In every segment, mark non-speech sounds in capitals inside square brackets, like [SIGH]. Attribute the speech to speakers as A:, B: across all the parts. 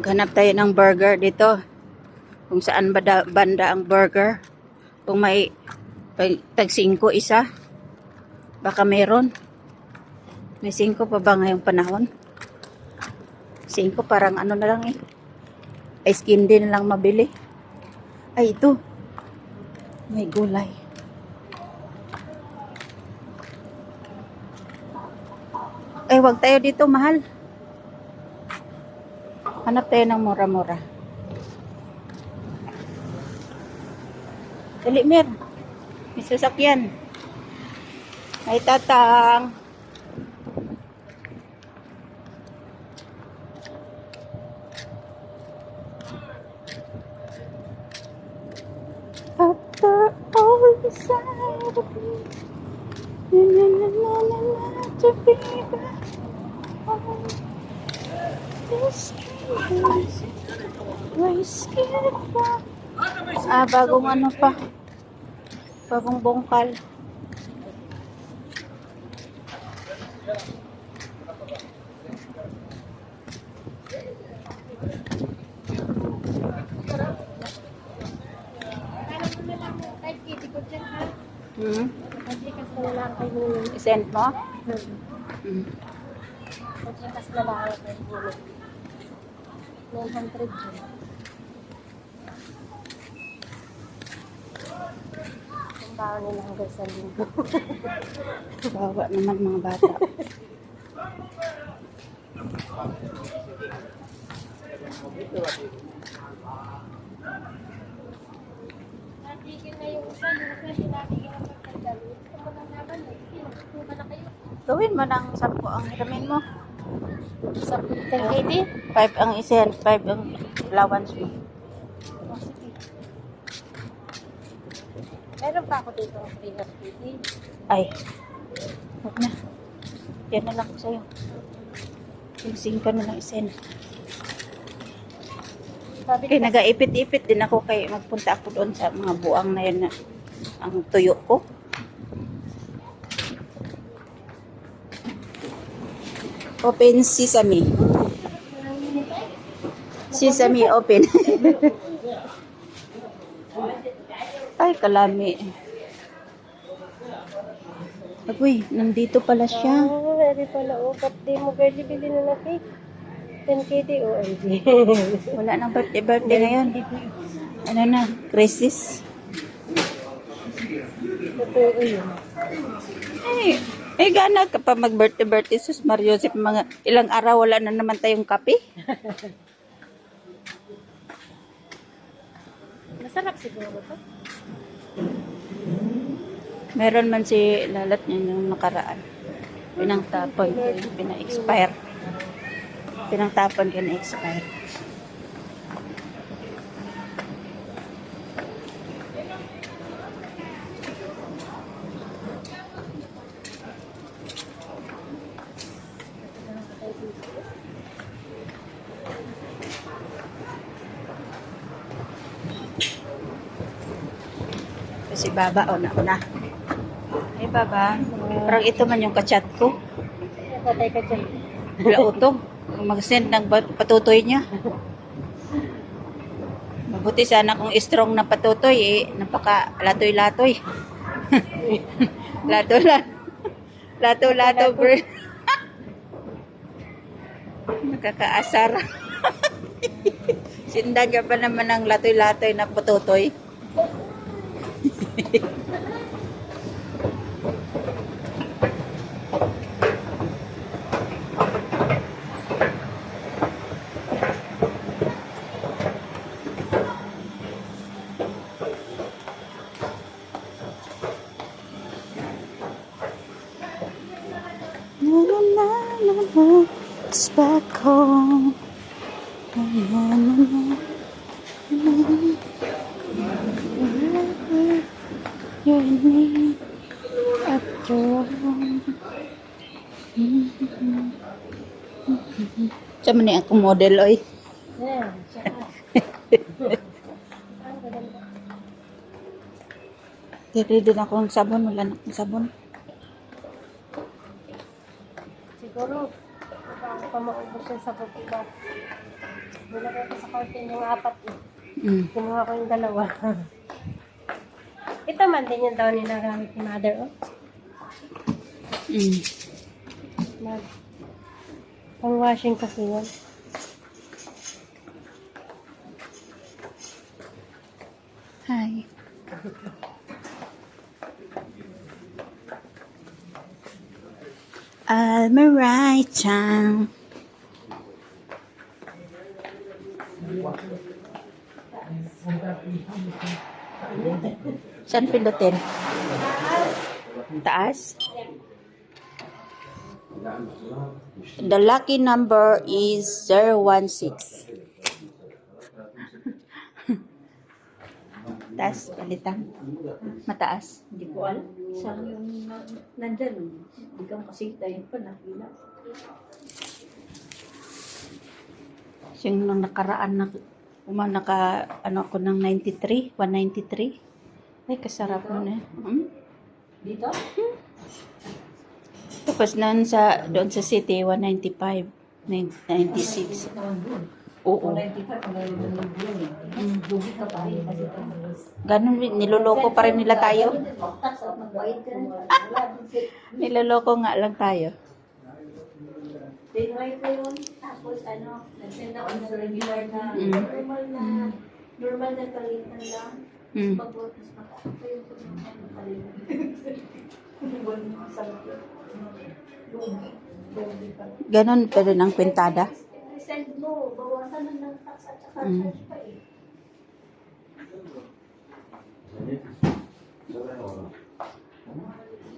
A: Ganap tayo ng burger dito. Kung saan banda, banda ang burger. Kung may tag 5 isa. Baka meron. May 5 pa ba ngayong panahon? 5 parang ano na lang eh. Ice candy na lang mabili. Ay, ito. May gulay. Ay, wag tayo dito, mahal. Hanap tayo ng mura-mura. Dali, Mer. May sasakyan. May tatang. After all the side of me, na na na na na to be back Ah, bagong ano pa. Bagong bongkal. Hmm? I-send mo? Hmm.
B: Pagkakas na lang ako ng bulot. 900 yun. Ang baon nila hanggang sa linggo. [LAUGHS]
A: Bawa naman mga bata.
B: Natigil na yung isa, yung isa, sinatigil ang naman eh. Pinagtutukan na kayo.
A: Gawin mo ng 10 ang hiramin mo.
B: Sa 1080?
A: 5 ang isend, 5 ang allowance mo.
B: O sige. Meron pa ako dito ng 380.
A: Ay. Huwag na. Yan na lang ko sa'yo. Sing ka na isend.
B: Sabi
A: Kaya
B: ko,
A: nagaipit-ipit din ako kay magpunta ako doon sa mga buang na yan na ang tuyo ko. Open sesame. Sesame open. [LAUGHS] Ay, kalami. Agoy, nandito pala siya.
B: Oh, ready pala. Oh, birthday mo, girlie, bili na na cake. 10KD, OMG. [LAUGHS]
A: Wala nang birthday birthday ngayon. Ano na, crisis.
B: Totoo yun.
A: Ay, ay gana ka pa mag-birthday birthday sus Mario Joseph mga ilang araw wala na naman tayong kape. [LAUGHS]
B: Masarap siguro to.
A: Meron man si lalat niya yung nakaraan. Pinangtapon, pina-expire. Pinangtapon ka Si Baba, o na, na. Ay, Baba. Parang ito man yung kachat ko.
B: Patay ka dyan.
A: Wala utong. Mag-send ng patutoy niya. Mabuti sana kung strong na patutoy, eh, napaka latoy-latoy. Lato-lato. Lato-lato, bro. Nakakaasar. [LAUGHS] Sindan ka pa naman ng latoy-latoy na patutoy. It's back home. Na na Sa man akong model, oy.
B: Ganda.
A: Dili din ako ng sabon, wala na akong sabon.
B: Siguro, baka pa maubos yan sa pagkita. Nilagay ko sa curtain yung apat eh.
A: Mm.
B: Kinuha ko yung dalawa. Ito man din yung daw ninagamit ni mother, oh.
A: Mm.
B: Mag pang washing kasi yan.
A: Hi. Almaray Chang. Saan pindutin? Taas? The lucky number is 016. [LAUGHS] Taas, palitan. Mataas.
C: Hindi ko alam. Saan yung na, nandyan? Hindi ka kasi tayo pa nakila.
A: Yung nung nakaraan na uma naka ano ako ng 93, 193. Ay kasarap nun eh. Hmm?
C: Dito?
A: Tapos noon sa doon sa city 195, 96. Oo.
C: 95 pa ngayon ng bulan. Bugi ka pa rin kasi tapos.
A: Ganun niloloko pa rin nila tayo. [LAUGHS] Niloloko nga lang tayo.
C: Tinry ko yun. Tapos ano, nag-send ako ng regular na
A: Mm.
C: normal na normal na palitan lang.
A: Mm.
C: Palitan. Lugi pa.
A: Rin ang
C: saka
A: Mm.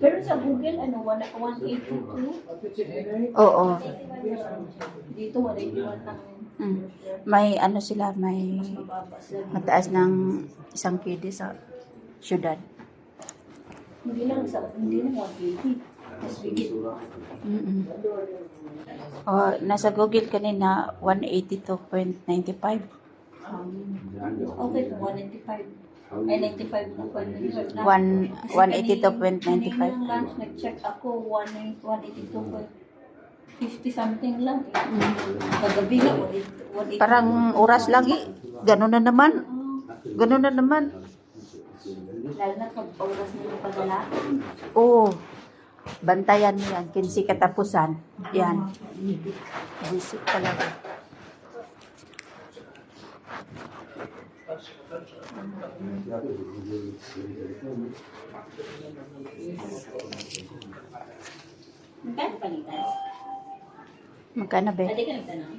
C: Pero sa Google, ano, wala 182.
A: Oo.
C: Dito, 181 lang.
A: Mm. May ano sila, may mataas ng isang kidi sa syudad.
C: Hindi lang sa, hindi lang 180. Mas bigit.
A: Mm oh, nasa Google kanina 182.95.
C: Um, okay, 195. Ay, 95 na pa.
A: One- 182.95.
C: Kanina lunch, nag-check ako, 182.50 something lang. Kagabi nga, 180.
A: Parang oras lang eh. Ganun na naman. Ganun na naman.
C: Lalo na pag oras nila padala.
A: Oo. Bantayan mo yan. Kinsi katapusan. Yan. Visit talaga.
C: Magkano palitan?
A: Magkano ba?
C: Pwede ka nagtanong?